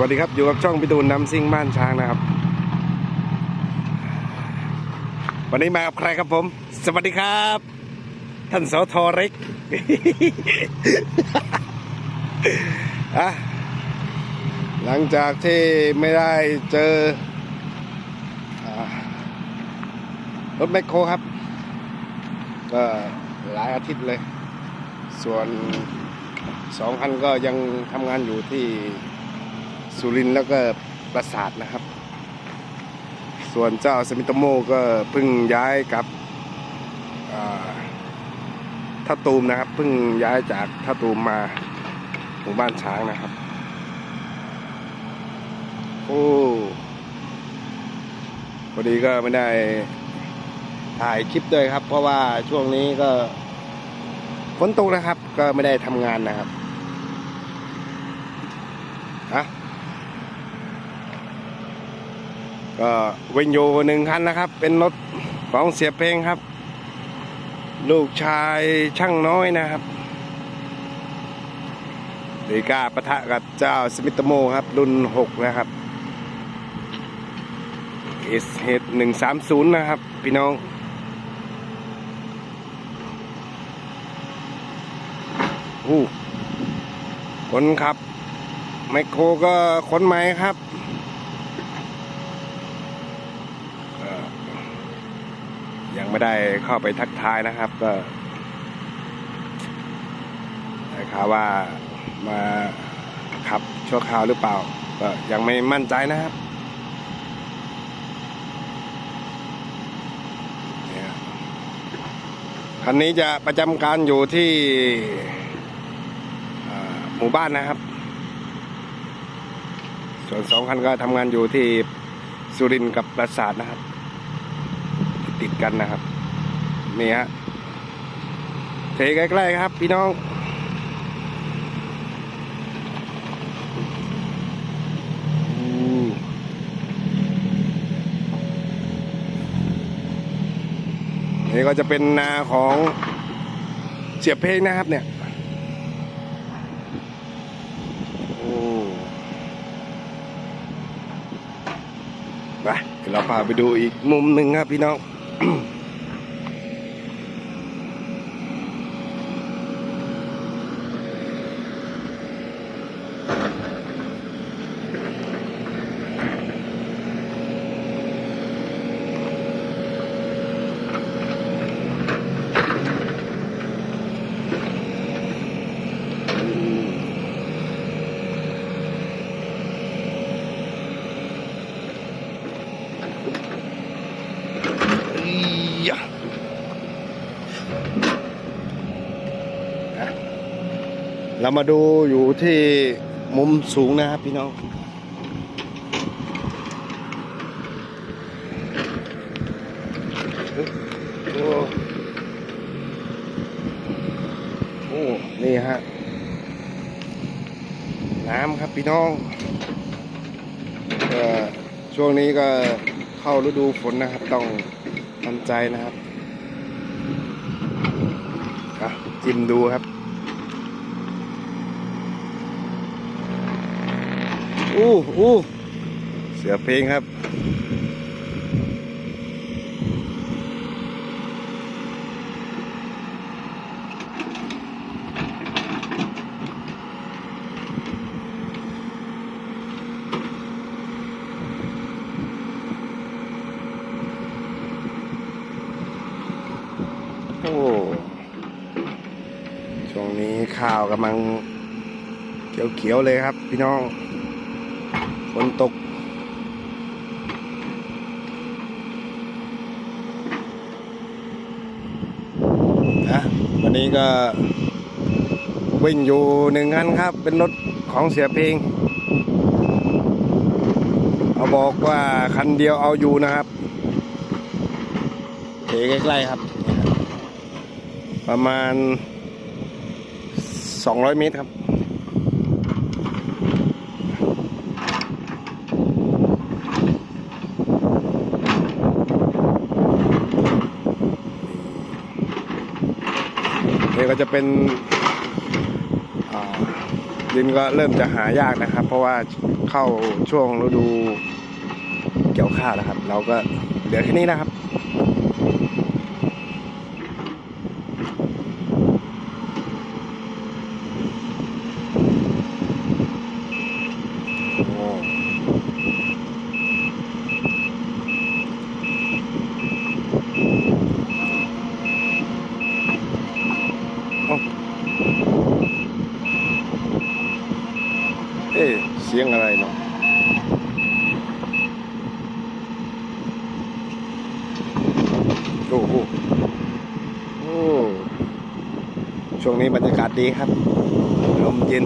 วัสดีครับ อยู่กับช่องพิตูนน้ำซิ่งบ้านช้างนะครับ วันนี้มากับใครครับผม สวัสดีครับ ท่านสทเร็กอะหลังจากที่ไม่ได้เจอรถแมคโครครับ ก็หลายอาทิตย์เลย ส่วนสองคันก็ยังทำงานอยู่ที่ สุรินแล้วก็ปราสาทนะครับ ส่วนเจ้าสมิตโมก็เพิ่งย้ายกับท่าตูมนะครับเพิ่งย้ายจากท่าตูมมาหมู่บ้านช้างนะครับ โอ้พอดีก็ไม่ได้ถ่ายคลิปด้วยครับ เพราะว่าช่วงนี้ก็ฝนตกนะครับ ก็ไม่ได้ทำงานนะครับอะ ก็วินโยหนึ่งคันนะครับ เป็นรถของเสียเพลงครับ ลูกชายช่างน้อยนะครับเดกาปะทะกับเจ้าสมิตโมครับ รุ่นหกนะครับ S H หนึ่งสามศูนย์นะครับ พี่น้องอู้คนขับ ไมโครก็คนใหม่ครับเอ่อ ยังไม่ได้เข้าไปทักทายนะครับ ก็ได้ข่าวว่ามาขับชั่วคราวหรือเปล่า ก็ยังไม่มั่นใจนะครับคันนี้จะประจำการอยู่ที่หมู่บ้านนะครับ ส่วนสองคันก็ทำงานอยู่ที่สุรินทร์กับปราสาทนะครับ ติดกันนะครับนี่ฮะเทใกล้ๆครับ พี่น้องนี่ก็จะเป็นนาของเสียบเพลงนะครับเนี่ยโอ้ไปเราพาไปดูอีกมุมหนึ่งครับพี่น้อง ยะเรามาดูอยู่ที่มุมสูงนะครับพี่น้อง โอ้โอ้นี่ฮะ น้ำครับพี่น้องช่วงนี้ก็เข้าฤดูฝนนะครับต้อง ทำใจนะครับอะจิ้มดูครับอู้อู้เสือเพลงครับ โอ้ช่วงนี้ข้าวกำลังเขียวๆเลยครับ พี่น้องฝนตก นะ วันนี้ก็วิ่งอยู่หนึ่งคันครับ เป็นรถของเสียเพลงเขาบอกว่าคันเดียวเอาอยู่นะครับเทใกล้ๆครับ ประมาณ 200 เมตรครับ นี่ก็จะเป็นดินก็เริ่มจะหายากนะครับ เพราะว่าเข้าช่วงฤดูเกี่ยวข้าวแล้วครับ เราก็เหลือแค่นี้นะครับ โอ้เอ้าเอ๊ะเสียงอะไรเนาะโอ้โหโอ้ ช่วงนี้บรรยากาศดีครับ ลมเย็น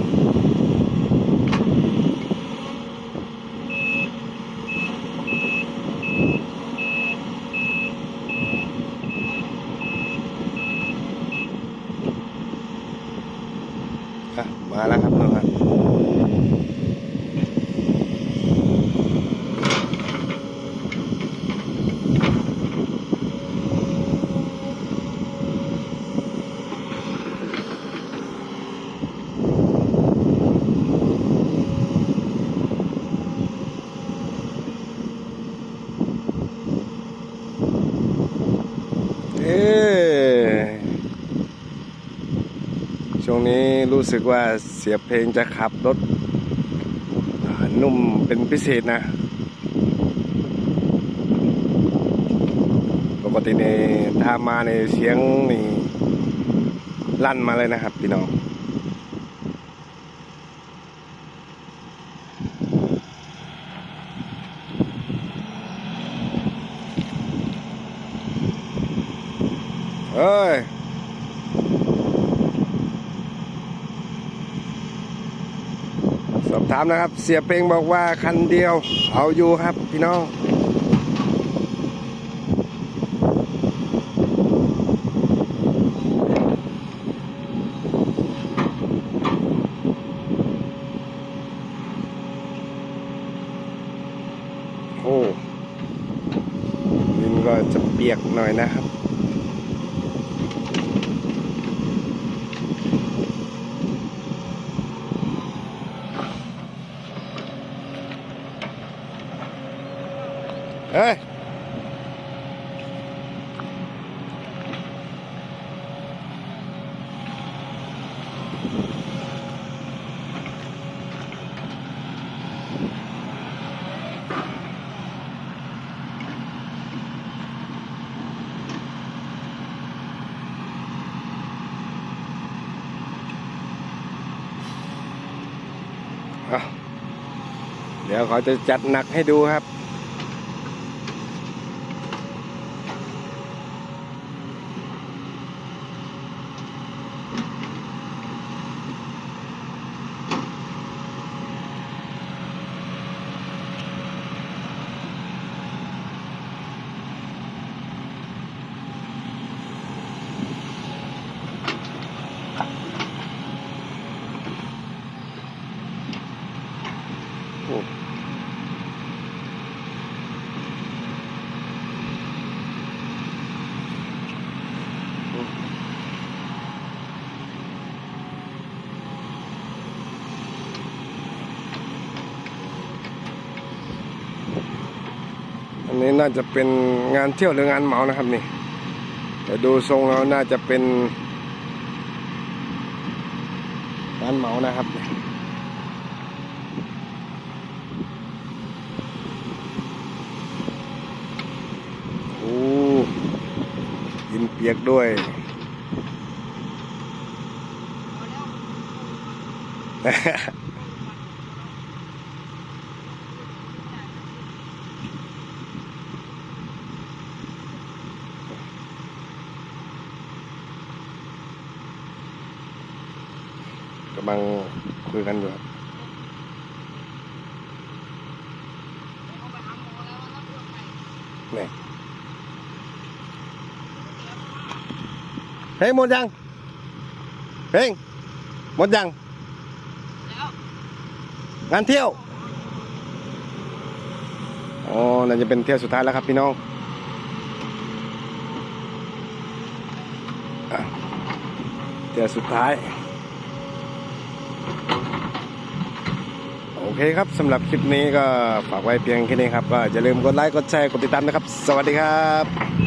อะมาแล้วครับน้องครับ ช่วงนี้รู้สึกว่าเสียบเพลงจะขับรถนุ่มเป็นพิเศษนะ ปกติในถ้ามาในเสียงนี่ลั่นมาเลยนะครับพี่น้อง เอ้ยสอบถามนะครับ เสียเปงบอกว่าคันเดียว เอาอยู่ครับพี่น้องโอ้ดินก็จะเปียกหน่อยนะครับ เดี๋ยวเขาจะจัดหนักให้ดูครับ น่าจะเป็นงานเที่ยวหรืองานเหมานะครับนี่ แต่ดูทรงแล้วน่าจะเป็นงานเหมานะครับโอ้ยินเปียกด้วย ลังคุยกันอยู่ครับนี่เฮ้ยหมดยังเฮ้ยหมดยังงานเที่ยวอ๋อน่าจะเป็นเที่ยวสุดท้ายแล้วครับพี่น้องอเที่ยวสุดท้าย โอเคครับสำหรับคลิปนี้ก็ฝากไว้เพียงแค่นี้ครับก็อย่าลืมกดไลค์กดแชร์กดติดตามนะครับ สวัสดีครับ